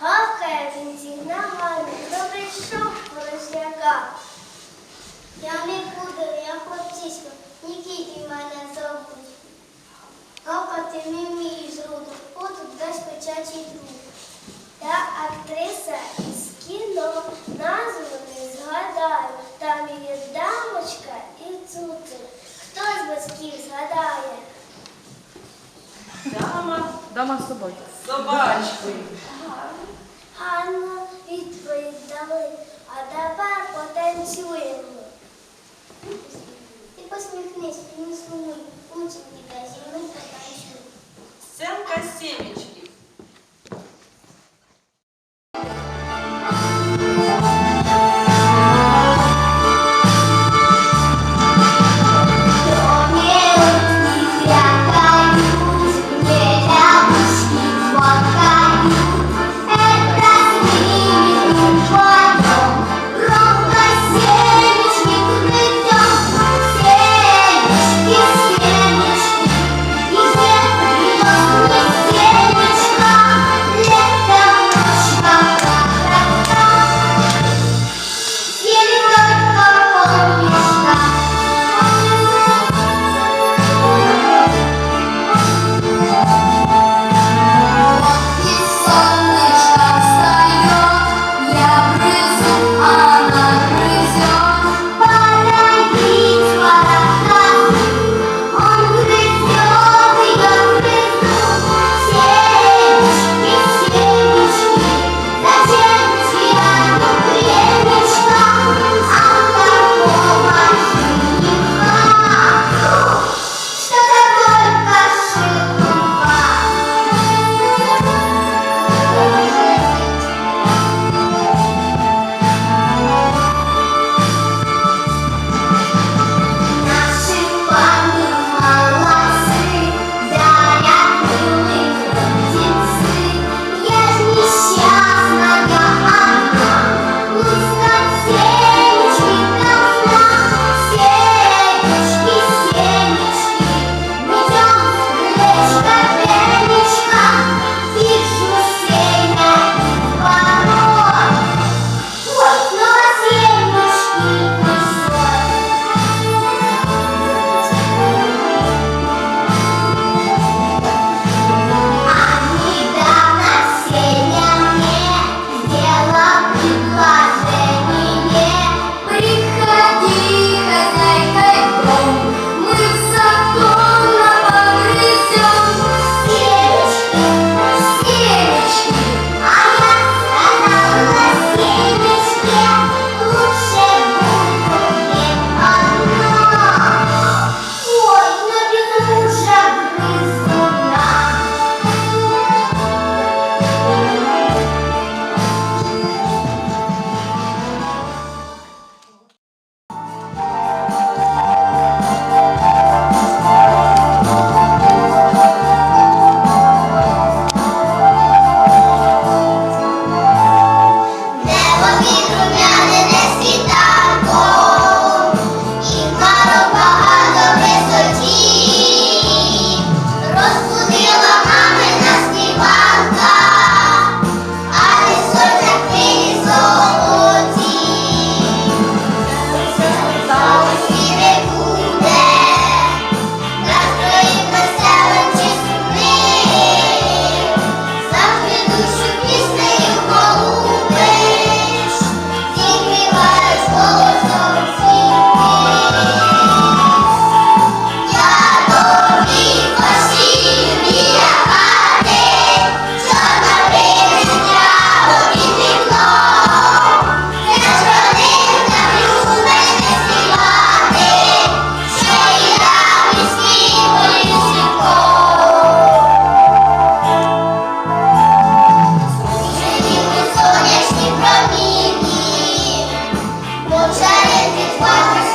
Гавкає він зі ногами, добрий шов порожняка. Я не буду, я хлопчисько, Нікіті мене зовуть. Гавкати не вмію з роду, от дасть печачий друг. Я актриса із кіно, назву не згадаю. Там є дамочка і цуцик. Хто з батьків згадає? Дама Дама з собою. Ганна відповідь дали, а тепер потанцюємо. Ти посміхнись, не сумуй, ученьки та зі мною потанцюй. Сценка сімечки. Let what.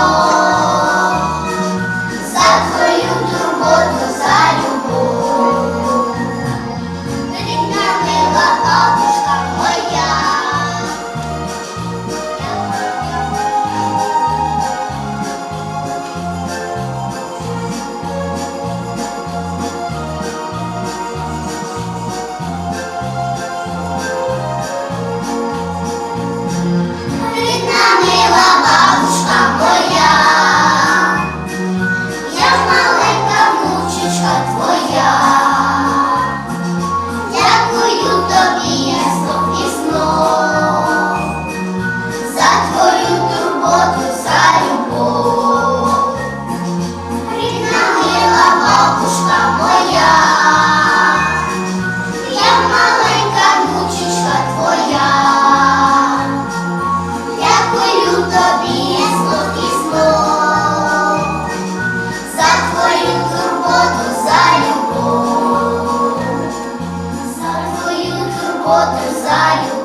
아 роботи заю.